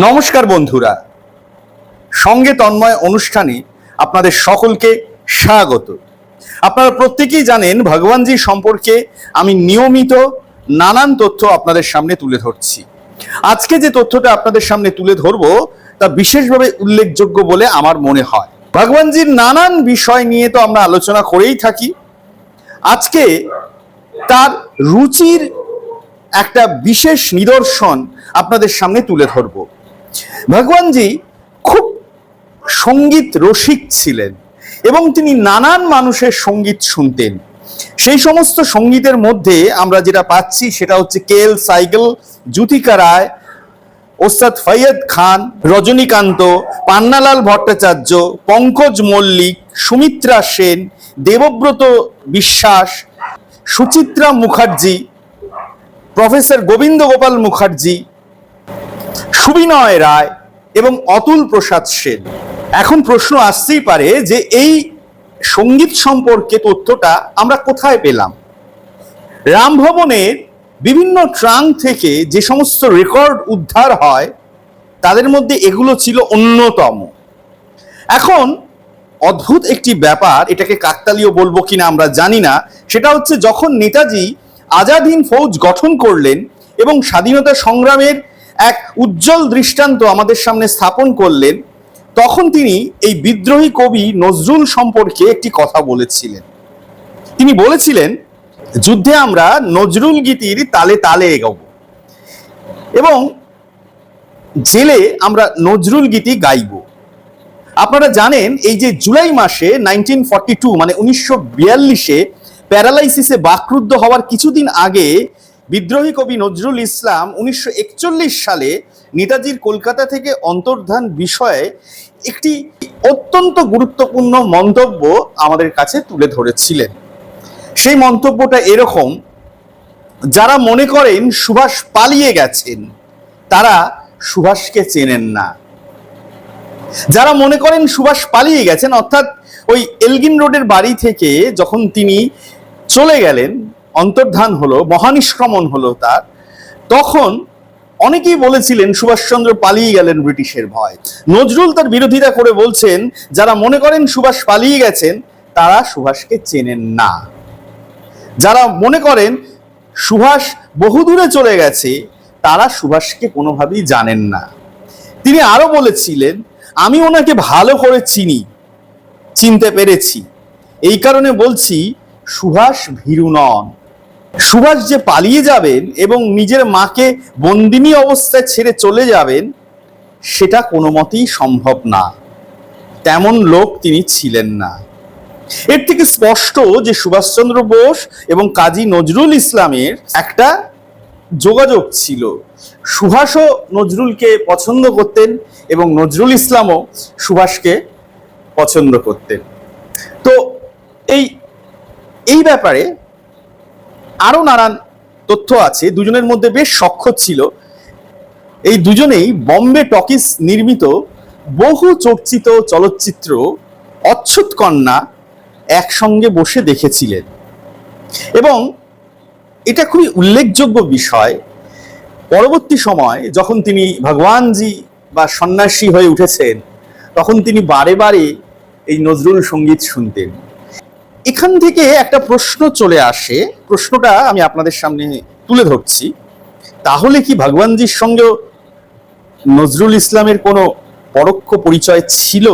নমস্কার বন্ধুরা। সঙ্গে তন্ময় অনুষ্ঠানে আপনাদের সকলকে স্বাগত। আপনারা প্রত্যেকেই জানেন, ভগবানজি সম্পর্কে আমি নিয়মিত নানান তথ্য আপনাদের সামনে তুলে ধরছি। আজকে যে তথ্যটা আপনাদের সামনে তুলে ধরবো, তা বিশেষভাবে উল্লেখযোগ্য বলে আমার মনে হয়। ভগবানজির নানান বিষয় নিয়ে তো আমরা আলোচনা করেই থাকি। আজকে তার রুচির একটা বিশেষ নিদর্শন আপনাদের সামনে তুলে ধরব। ভগবানজি খুব সংগীত রসিক ছিলেন এবং তিনি নানান মানুষের সংগীত শুনতেন। সেই সমস্ত সঙ্গীতের মধ্যে আমরা যেটা পাচ্ছি সেটা হচ্ছে কেল সাইকেল জ্যোতিকা রায়, ওস্তাদ ফৈয়দ খান, রজনীকান্ত, পান্নালাল ভট্টাচার্য, পঙ্কজ মল্লিক, সুমিত্রা সেন, দেবব্রত বিশ্বাস, সুচিত্রা মুখার্জি, প্রফেসর গোবিন্দ গোপাল মুখার্জি সুবিনয় রায় এবং অতুল প্রসাদ সেন। এখন প্রশ্ন আসতেই পারে যে এই সংগীত সম্পর্কে তথ্যটা আমরা কোথায় পেলাম? রামভবনের বিভিন্ন ট্রাঙ্ক থেকে যে সমস্ত রেকর্ড উদ্ধার হয়, তাদের মধ্যে এগুলো ছিল অন্যতম। এখন অদ্ভুত একটি ব্যাপার, এটাকে কাকতালীয় বলব কিনা আমরা জানি না, সেটা হচ্ছে যখন নেতাজি আজাদ হিন্দ ফৌজ গঠন করলেন এবং স্বাধীনতা সংগ্রামের এক উজ্জ্বল দৃষ্টান্ত আমাদের সামনে স্থাপন করলেন, তখন তিনি এই বিদ্রোহী কবি নজরুল সম্পর্কে একটি কথা বলেছিলেন। তিনি বলেছিলেন, যুদ্ধে আমরা নজরুল গীতির তালে তালে এগোব এবং জেলে আমরা নজরুল গীতি গাইব। আপনারা জানেন, এই যে জুলাই মাসে নাইনটিন ফর্টি টু মানে উনিশশো বিয়াল্লিশে প্যারালাইসিসে বাকরুদ্ধ হওয়ার কিছুদিন আগে বিদ্রোহী কবি নজরুল ইসলাম উনিশশো একচল্লিশ সালে নেতাজির কলকাতা থেকে অন্তর্ধান বিষয়ে একটি অত্যন্ত গুরুত্বপূর্ণ মন্তব্য আমাদের কাছে তুলে ধরেছিলেন। সেই মন্তব্যটা এরকম, যারা মনে করেন সুভাষ পালিয়ে গেছেন, তারা সুভাষকে চেনেন না। যারা মনে করেন সুভাষ পালিয়ে গেছেন, অর্থাৎ ওই এলগিন রোডের বাড়ি থেকে যখন তিনি চলে গেলেন অন্তর্ধান হলো, মহানিষ্ক্রমণ হলো তার। তখন অনেকেই বলেছিলেন, সুভাষচন্দ্র পালিয়ে গেলেন ব্রিটিশের ভয়। নজরুল তার বিরোধিতা করে বলছেন, যারা মনে করেন সুভাষ পালিয়ে গেছেন, তারা সুভাষকে চেনেন না। যারা মনে করেন সুভাষ বহুদূরে চলে গেছে, তারা সুভাষকে কোনোভাবেই জানেন না। তিনি আরও বলেছিলেন, আমি ওনাকে ভালো করে চিনি, চিনতে পেরেছি। এই কারণে বলছি, সুভাষ ভীরু নন। সুভাষ যে পালিয়ে যাবেন এবং নিজের মাকে বন্দিনী অবস্থায় ছেড়ে চলে যাবেন, সেটা কোনো মতেই সম্ভব না। তেমন লোক তিনি ছিলেন না। এর থেকে স্পষ্ট যে সুভাষচন্দ্র বোস এবং কাজী নজরুল ইসলামের একটা যোগাযোগ ছিল। সুভাষও নজরুলকে পছন্দ করতেন এবং নজরুল ইসলামও সুভাষকে পছন্দ করতেন। তো এই এই ব্যাপারে আরও নানান তথ্য আছে, দুজনের মধ্যে বেশ সখ্য ছিল। এই দুজনেই বম্বে টকিস নির্মিত বহু চর্চিত চলচ্চিত্র অচ্ছুত কন্যা একসঙ্গে বসে দেখেছিলেন। এবং এটা খুবই উল্লেখযোগ্য বিষয়, পরবর্তী সময় যখন তিনি ভগবানজি বা সন্ন্যাসী হয়ে উঠেছেন, তখন তিনি বারে বারে এই নজরুল সংগীত শুনতেন। এখান থেকে একটা প্রশ্ন চলে আসে। প্রশ্নটা আমি আপনাদের সামনে তুলে ধরছি। তাহলে কি ভগবানজির সঙ্গে নজরুল ইসলামের কোনো পরোক্ষ পরিচয় ছিল?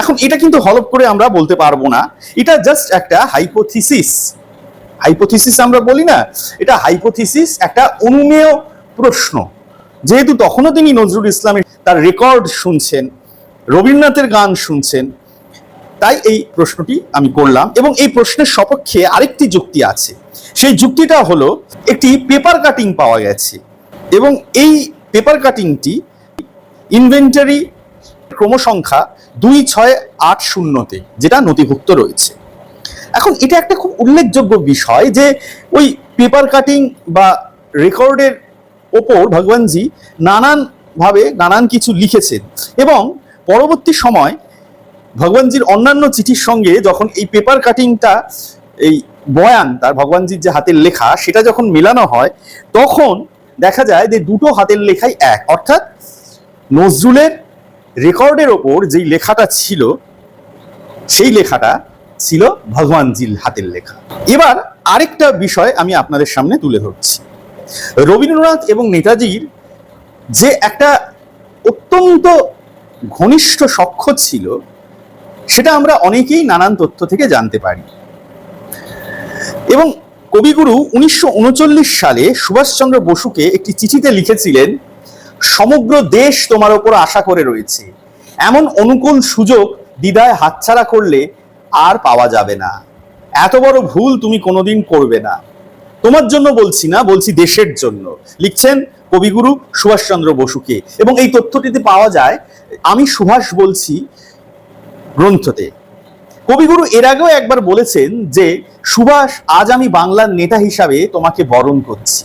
এখন এটা কিন্তু হলপ করে আমরা বলতে পারব না। এটা জাস্ট একটা হাইপোথিসিস হাইপোথিসিস আমরা বলি না, এটা হাইপোথিসিস একটা অনুমেয় প্রশ্ন। যেহেতু তখনও তিনি নজরুল ইসলামের তার রেকর্ড শুনছেন, রবীন্দ্রনাথের গান শুনছেন তাই এই প্রশ্নটি আমি করলাম এবং এই প্রশ্নের সপক্ষে আরেকটি যুক্তি আছে। সেই যুক্তিটা হলো, একটি পেপার কাটিং পাওয়া গেছে এবং এই পেপার কাটিংটি ইনভেন্টারি ক্রমসংখ্যা দুই ছয় আট শূন্যতে, যেটা নথিভুক্ত রয়েছে। এখন এটা একটা খুব উল্লেখযোগ্য বিষয় যে ওই পেপার কাটিং বা রেকর্ডের ওপর ভগবানজি নানান ভাবে নানান কিছু লিখেছেন এবং পরবর্তী সময় ভগবানজির অন্যান্য চিঠির সঙ্গে যখন এই পেপার কাটিংটা এই বয়ান তার ভগবানজির যে হাতের লেখা, সেটা যখন মেলানো হয়, তখন দেখা যায় যে দুটো হাতের লেখাই এক। অর্থাৎ নজরুলের রেকর্ডের ওপর যেই লেখাটা ছিল, সেই লেখাটা ছিল ভগবানজির হাতের লেখা। এবার আরেকটা বিষয় আমি আপনাদের সামনে তুলে ধরছি। রবীন্দ্রনাথ এবং নেতাজির যে একটা অত্যন্ত ঘনিষ্ঠ সখ্য ছিল সেটা আমরা অনেকেই নানান তথ্য থেকে জানতে পারি। এবং কবিগুরু উনিশশো উনচল্লিশ সালে সুভাষচন্দ্র বসুকে একটি চিঠিতে লিখেছিলেন, সমগ্র দেশ তোমার ওপর আশা করে রয়েছে। এমন অনুকূল সুযোগ দিদায় হাতছাড়া করলে আর পাওয়া যাবে না। এত বড় ভুল তুমি কোনোদিন করবে না। তোমার জন্য বলছি না, বলছি দেশের জন্য। লিখছেন কবিগুরু সুভাষচন্দ্র বসুকে। এবং এই তথ্যটিতে পাওয়া যায়, আমি সুভাষ বলছি গ্রন্থতে। কবিগুরু এর আগেও একবার বলেছেন যে, সুভাষ, আজ আমি বাংলার নেতা হিসাবে তোমাকে বরণ করছি।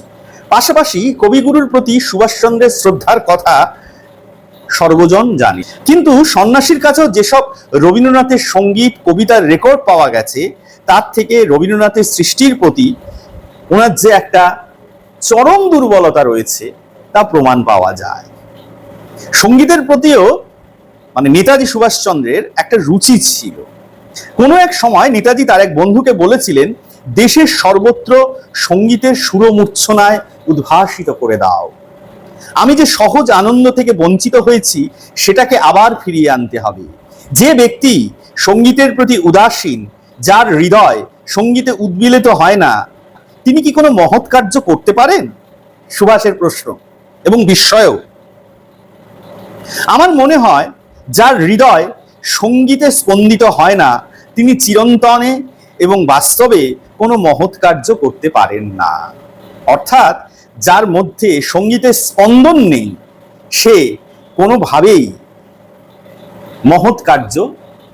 পাশাপাশি কবিগুরুর প্রতি সুভাষচন্দ্রের শ্রদ্ধার কথা সর্বজন জানে। কিন্তু সন্ন্যাসীর কাছেও যেসব রবীন্দ্রনাথের সংগীত, কবিতার রেকর্ড পাওয়া গেছে, তার থেকে রবীন্দ্রনাথের সৃষ্টির প্রতি ওনার যে একটা চরম দুর্বলতা রয়েছে, তা প্রমাণ পাওয়া যায়। সঙ্গীতের প্রতিও মানে নেতাজি সুভাষচন্দ্রের একটা রুচি ছিল। কোনো এক সময় নেতাজি তার এক বন্ধুকে বলেছিলেন, দেশের সর্বত্র সঙ্গীতের সুরমূর্ছনায় উদ্ভাসিত করে দাও। আমি যে সহজ আনন্দ থেকে বঞ্চিত হয়েছি, সেটাকে আবার ফিরিয়ে আনতে হবে। যে ব্যক্তি সঙ্গীতের প্রতি উদাসীন, যার হৃদয় সঙ্গীতে উদ্বিলিত হয় না, তিনি কি কোনো মহৎ কার্য করতে পারেন? সুভাষের প্রশ্ন। এবং বিস্ময়ও। আমার মনে হয় যার হৃদয় সঙ্গীতে স্পন্দিত হয় না, তিনি চিরন্তনে এবং বাস্তবে কোনো মহৎ কার্য করতে পারেন না। অর্থাৎ যার মধ্যে সঙ্গীতের স্পন্দন নেই, সে কোনোভাবেই মহৎ কার্য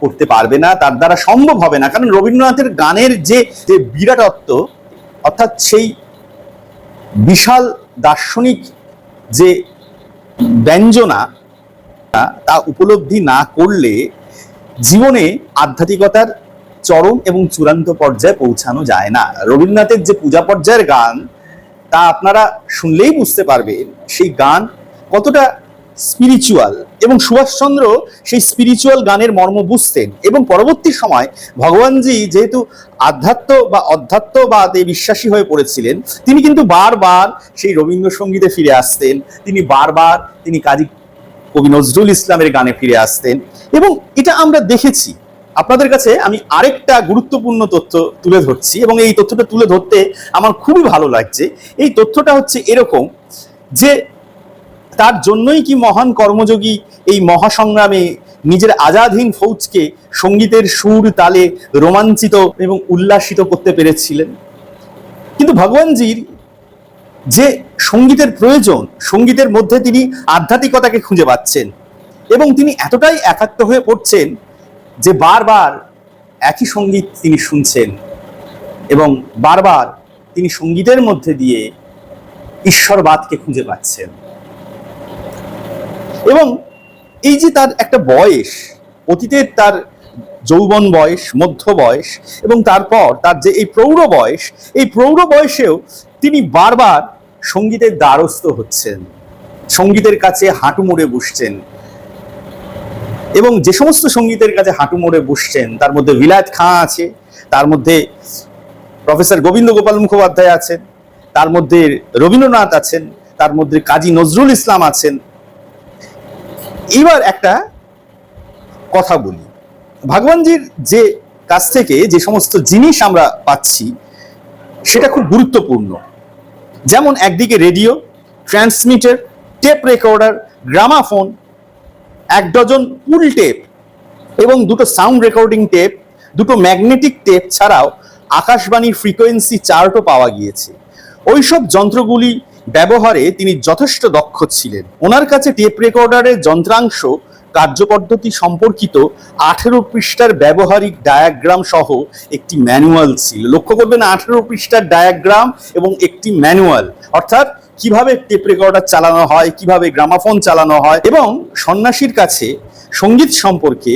করতে পারবে না, তার দ্বারা সম্ভব হবে না। কারণ রবীন্দ্রনাথের গানের যে যে বিরাটত্ব, অর্থাৎ সেই বিশাল দার্শনিক যে ব্যঞ্জনা তা উপলব্ধি না করলে জীবনে আধ্যাত্মিকতার চরম এবং চূড়ান্ত পর্যায়ে পৌঁছানো যায় না। রবীন্দ্রনাথের যে পূজা পর্যায়ের গান, তা আপনারা শুনলেই বুঝতে পারবেন সেই গান কতটা স্পিরিচুয়াল এবং সুভাষচন্দ্র সেই স্পিরিচুয়াল গানের মর্ম বুঝতেন এবং পরবর্তী সময় ভগবানজি যেহেতু আধ্যাত্ম বা অধ্যাত্মবাদে বিশ্বাসী হয়ে পড়েছিলেন, তিনি কিন্তু বারবার সেই রবীন্দ্রসঙ্গীতে ফিরে আসতেন, তিনি বারবার তিনি কাজী কবি নজরুল ইসলামের গানে ফিরে আসতেন। এবং এটা আমরা দেখেছি। আপনাদের কাছে আমি আরেকটা গুরুত্বপূর্ণ তথ্য তুলে ধরছি এবং এই তথ্যটা তুলে ধরতে আমার খুবই ভালো লাগছে। এই তথ্যটা হচ্ছে এরকম যে তার জন্যই কি মহান কর্মযোগী এই মহাসংগ্রামে নিজের আজাদহীন ফৌজকে সঙ্গীতের সুর, তালে রোমাঞ্চিত এবং উল্লাসিত করতে পেরেছিলেন? কিন্তু ভগবানজির যে সঙ্গীতের প্রয়োজন, সঙ্গীতের মধ্যে তিনি আধ্যাত্মিকতাকে খুঁজে পাচ্ছেন। এবং তিনি এতটাই একাত্ম হয়ে পড়ছেন যে বারবার একই সংগীত তিনি শুনছেন এবং বারবার তিনি সঙ্গীতের মধ্যে দিয়ে ঈশ্বরবাদকে খুঁজে পাচ্ছেন। এবং এই যে তার একটা বয়স, অতীতের তার যৌবন বয়স, মধ্য বয়স এবং তারপর তার যে এই প্রৌঢ় বয়স, এই প্রৌঢ় বয়সেও তিনি বারবার সঙ্গীতের দ্বারস্থ হচ্ছেন, সঙ্গীতের কাছে হাঁটু মুড়ে বসছেন। এবং যে সমস্ত সঙ্গীতের কাছে হাঁটু মুড়ে বসছেন, তার মধ্যে বিলায়ত খাঁ আছে, তার মধ্যে প্রফেসর গোবিন্দ গোপাল মুখোপাধ্যায় আছেন, তার মধ্যে রবীন্দ্রনাথ আছেন, তার মধ্যে কাজী নজরুল ইসলাম আছেন। এবার একটা কথা বলি। ভগবানজির যে কাছ থেকে যে সমস্ত জিনিস আমরা পাচ্ছি, সেটা খুব গুরুত্বপূর্ণ। যেমন একদিকে radio transmitter tape recorder gramophone এক ডজন পুল টেপ এবং দুটো সাউন্ড রেকর্ডিং টেপ দুটো ম্যাগনেটিক টেপ ছাড়াও আকাশবাণীর ফ্রিকোয়েন্সি চার্টও পাওয়া গিয়েছে। ওইসব যন্ত্রগুলি ব্যবহারে তিনি যথেষ্ট দক্ষ ছিলেন। ওনার কাছে টেপ রেকর্ডারের যন্ত্রাংশ কার্যপদ্ধতি সম্পর্কিত আঠেরো পৃষ্ঠার ব্যবহারিক ডায়াগ্রাম সহ একটি ম্যানুয়াল ছিল। লক্ষ্য করবেন আঠেরো পৃষ্ঠার ডায়াগ্রাম এবং একটি ম্যানুয়াল অর্থাৎ কীভাবে টেপ রেকর্ডার চালানো হয়, কীভাবে গ্রামাফোন চালানো হয় এবং সন্ন্যাসীর কাছে সংগীত সম্পর্কে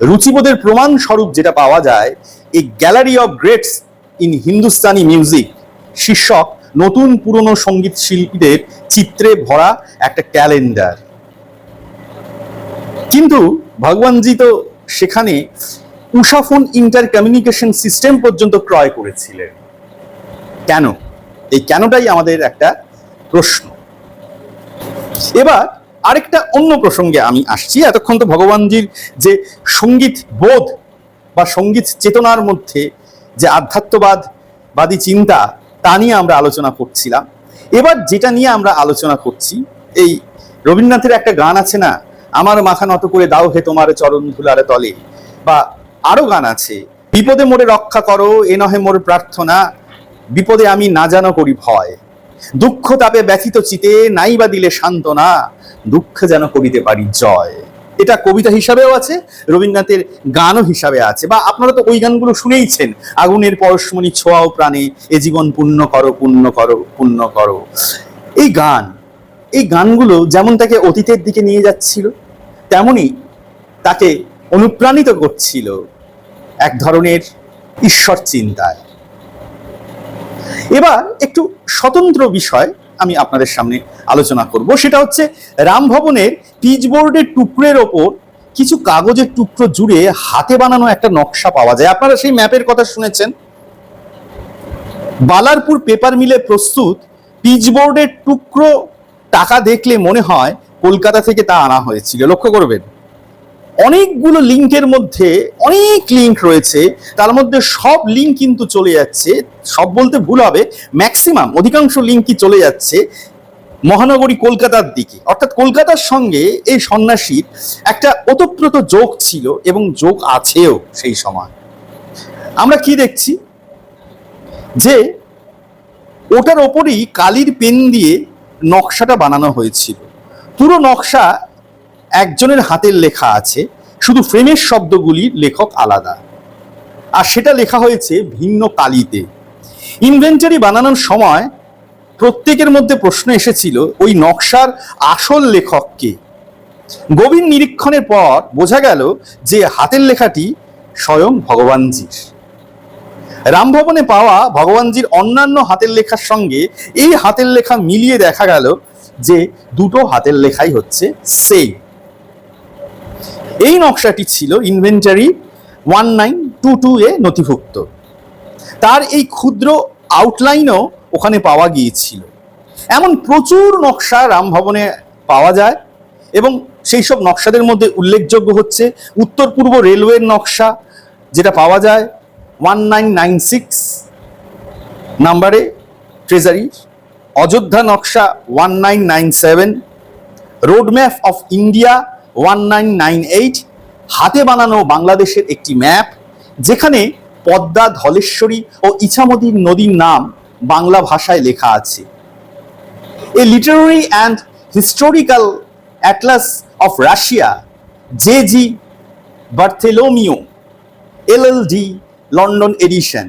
রুচিবোধের প্রমাণ স্বরূপ যেটা পাওয়া যায় এই gallery of greats in Hindustani music শীর্ষক নতুন পুরনো সংগীত শিল্পীদের চিত্রে ভরা একটা ক্যালেন্ডার কিন্তু ভগবানজি তো সেখানে উষাফোন ইন্টার কমিউনিকেশন সিস্টেম পর্যন্ত ক্রয় করেছিলেন। কেন? এই কেনটাই আমাদের একটা প্রশ্ন। এবার আরেকটা অন্য প্রসঙ্গে আমি আসছি। এতক্ষণ তো ভগবানজির যে সংগীত বোধ বা সংগীত চেতনার মধ্যে যে আধ্যাত্মবাদ বাদী চিন্তা, তা নিয়ে আমরা আলোচনা করছিলাম। এবার যেটা নিয়ে আমরা আলোচনা করছি, এই রবীন্দ্রনাথের একটা গান আছে না? আমার মাথা নত করে দাও হে তোমার চরণ ধুলার তলে। বা আরও গান আছে, বিপদে মোরে রক্ষা করো, এ নহে মোর প্রার্থনা, বিপদে আমি না জানো করি ভয়। দুঃখ তাপে ব্যথিত চিতে নাই বা দিলে সান্ত্বনা, দুঃখ যেন করিতে পারি জয়। এটা কবিতা হিসাবেও আছে, রবীন্দ্রনাথের গানও হিসাবে আছে। বা আপনারা তো ওই গানগুলো শুনেইছেন, আগুনের পরশমণি ছোঁয়াও প্রাণে, এ জীবন পুণ্য করো পুণ্য করো পুণ্য করো। এই গান এই গানগুলো যেমন তাকে অতীতের দিকে নিয়ে যাচ্ছিল তেমনি তাকে অনুপ্রাণিত করছিল এক ধরনের ঈশ্বর চিন্তায়। এবার একটু স্বতন্ত্র বিষয় আমি আপনাদের সামনে আলোচনা করব। সেটা হচ্ছে রামভবনের পিচবোর্ডের টুকরের ওপর কিছু কাগজের টুকরো জুড়ে হাতে বানানো একটা নকশা পাওয়া যায়। আপনারা সেই ম্যাপের কথা শুনেছেন? বালারপুর পেপার মিলে প্রস্তুত পিচবোর্ডের টুকরো টাকা দেখলে মনে হয় কলকাতা থেকে তা আনা হয়েছিল। লক্ষ্য করবেন, অনেকগুলো লিঙ্কের মধ্যে অনেক লিঙ্ক রয়েছে। তার মধ্যে সব লিঙ্ক কিন্তু চলে যাচ্ছে। সব বলতে ভুল হবে, ম্যাক্সিমাম অধিকাংশ লিঙ্কই চলে যাচ্ছে মহানগরী কলকাতার দিকে। অর্থাৎ কলকাতার সঙ্গে এই সন্ন্যাসীর একটা ওতপ্রোত যোগ ছিল এবং যোগ আছেও সেই সময়। আমরা কি দেখছি? যে ওটার ওপরেই কালির পেন দিয়ে নকশাটা বানানো হয়েছিল। পুরো নকশা একজনের হাতের লেখা আছে, শুধু ফ্রেমের শব্দগুলির লেখক আলাদা। আর সেটা লেখা হয়েছে ভিন্ন কালিতে। ইনভেন্টারি বানানোর সময় প্রত্যেকের মধ্যে প্রশ্ন এসেছিল, ওই নকশার আসল লেখককে গভীর নিরীক্ষণের পর বোঝা গেল যে হাতের লেখাটি স্বয়ং ভগবানজির। রামভবনে পাওয়া ভগবানজির অন্যান্য হাতের লেখার সঙ্গে এই হাতের লেখা মিলিয়ে দেখা গেল যে দুটো হাতের লেখাই হচ্ছে সেম এই নকশাটি ছিল inventory one nine two two এ নথিভুক্ত। তার এই ক্ষুদ্র আউটলাইনও ওখানে পাওয়া গিয়েছিল। এমন প্রচুর নকশা রামভবনে পাওয়া যায় এবং সেই সব নকশাদের মধ্যে উল্লেখযোগ্য হচ্ছে উত্তর পূর্ব রেলওয়ের নকশা যেটা পাওয়া যায় ওয়ান নাইন নাইন সিক্স নাম্বারে ট্রেজারি অযোধ্যা নকশা one nine nine seven roadmap of India one nine nine eight হাতে বানানো বাংলাদেশের একটি ম্যাপ যেখানে পদ্মা, ধলেশ্বরী ও ইছামতির নদীর নাম বাংলা ভাষায় লেখা আছে। A literary and historical atlas of Russia J G Bartholomew LLD London edition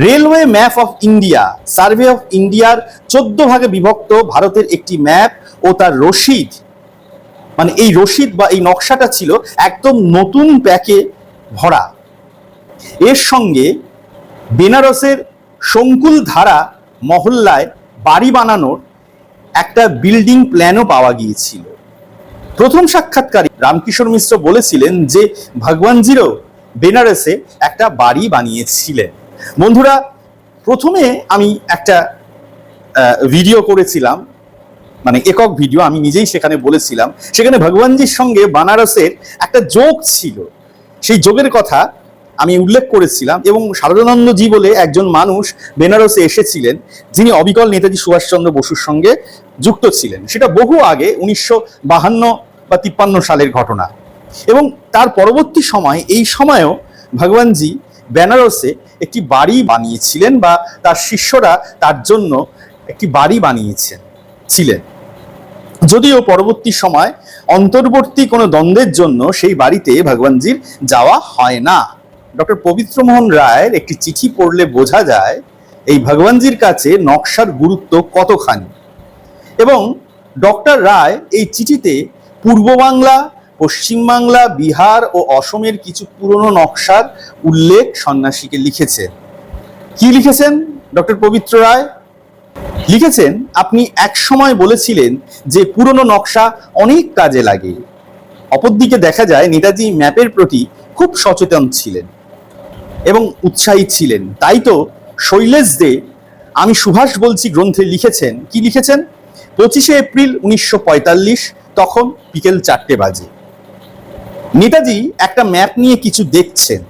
railway map of India survey of ইন্ডিয়ার চোদ্দ ভাগে বিভক্ত ভারতের একটি ম্যাপ ও তার রশিদ মানে এই রশিদ বা এই নকশাটা ছিল একদম নতুন প্যাকে ভরা। এর সঙ্গে বেনারসের শঙ্কুল ধারা মহল্লায় বাড়ি বানানোর একটা বিল্ডিং প্ল্যানও পাওয়া গিয়েছিল। প্রথম সাক্ষাৎকারে রামকিশোর মিশ্র বলেছিলেন যে, ভগবানজিরও বেনারসে একটা বাড়ি বানিয়েছিলেন। বন্ধুরা, প্রথমে আমি একটা ভিডিও করেছিলাম। মানে একক ভিডিও আমি নিজেই সেখানে বলেছিলাম। সেখানে ভগবানজির সঙ্গে বানারসের একটা যোগ ছিল। সেই যোগের কথা আমি উল্লেখ করেছিলাম এবং শারদানন্দজি বলে একজন মানুষ বেনারসে এসেছিলেন, যিনি অবিকল নেতাজি সুভাষচন্দ্র বসুর সঙ্গে যুক্ত ছিলেন। সেটা বহু আগে, উনিশশো বাহান্ন বা তিপ্পান্ন সালের ঘটনা। এবং তার পরবর্তী সময়, এই সময়েও ভগবানজি বেনারসে একটি বাড়ি বানিয়েছিলেন বা তার শিষ্যরা তার জন্য একটি বাড়ি বানিয়েছেন, ছিলেন। যদিও পরবর্তী সময় অন্তর্বর্তী কোনো দ্বন্দ্বের জন্য সেই বাড়িতে ভগবানজির যাওয়া হয় না। ডক্টর পবিত্রমোহন রায়ের একটি চিঠি পড়লে বোঝা যায়, এই ভগবানজির কাছে নকশার গুরুত্ব কতখানি। এবং ডক্টর রায় এই চিঠিতে পূর্ব বাংলা পশ্চিমবাংলা বিহার ও অসমের কিছু পুরনো নকশার উল্লেখ সন্ন্যাসীকে লিখেছেন কি লিখেছেন? ডক্টর পবিত্র রায়? লিখেছেন, আপনি এক সময় বলেছিলেন যে পুরনো নকশা অনেক কাজে লাগে। অপরদিকে দেখা যায়, নেতাজি ম্যাপের প্রতি খুব সচেতন ছিলেন এবং উৎসাহী ছিলেন। তাই তো শৈলেশ দে, আমি সুভাষ বলছি গ্রন্থে লিখেছেন। কি লিখেছেন? পঁচিশে এপ্রিল উনিশশো পঁয়তাল্লিশ, তখন বিকেল চারটে বাজে। নেতাজি একটা ম্যাপ নিয়ে কিছু দেখছেন।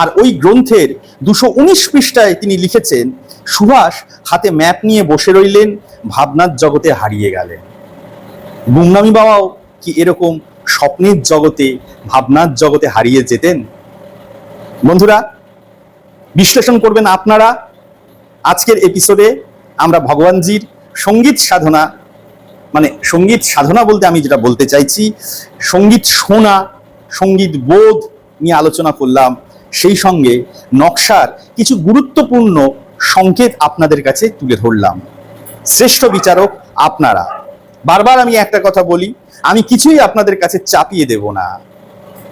আর ওই গ্রন্থের দুশো উনিশ পৃষ্ঠায় তিনি লিখেছেন, সুভাষ হাতে ম্যাপ নিয়ে বসে রইলেন, ভাবনার জগতে হারিয়ে গেলেন। গুমনামি বাবাও কি এরকম স্বপ্নের জগতে, ভাবনার জগতে হারিয়ে যেতেন? বন্ধুরা, বিশ্লেষণ করবেন আপনারা। আজকের এপিসোডে আমরা ভগবানজির সংগীত সাধনা মানে সংগীত সাধনা বলতে আমি যেটা বলতে চাইছি, সংগীত শোনা সংগীত বোধ নিয়ে আলোচনা করলাম। সেই সঙ্গে নকশার কিছু গুরুত্বপূর্ণ সংকেত আপনাদের কাছে তুলে ধরলাম। শ্রেষ্ঠ বিচারক আপনারা। বারবার আমি একটা কথা বলি, আমি কিছুই আপনাদের কাছে চাপিয়ে দেব না।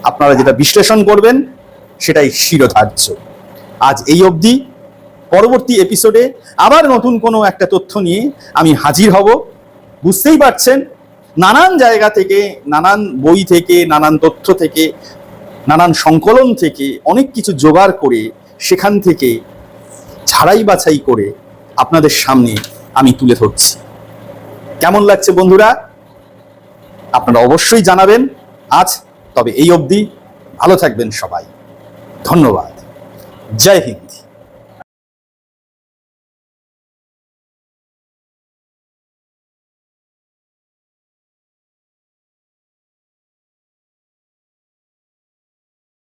আপনারা যেটা বিশ্লেষণ করবেন, সেটাই শিরোধার্য। আজ এই অবধি, পরবর্তী এপিসোডে আবার নতুন কোনো একটা তথ্য নিয়ে আমি হাজির হব। বুঝতেই পারছেন নানান জায়গা থেকে, নানান বই থেকে, নানান তথ্য থেকে, নানান সংকলন থেকে অনেক কিছু জোগাড় করে সেখান থেকে ছাড়াই বাছাই করে আপনাদের সামনে আমি তুলে ধরছি। কেমন লাগছে বন্ধুরা? আপনারা অবশ্যই জানাবেন আজ, তবে এই অবধি ভালো থাকবেন সবাই। ধন্যবাদ। জয় হিন্দ।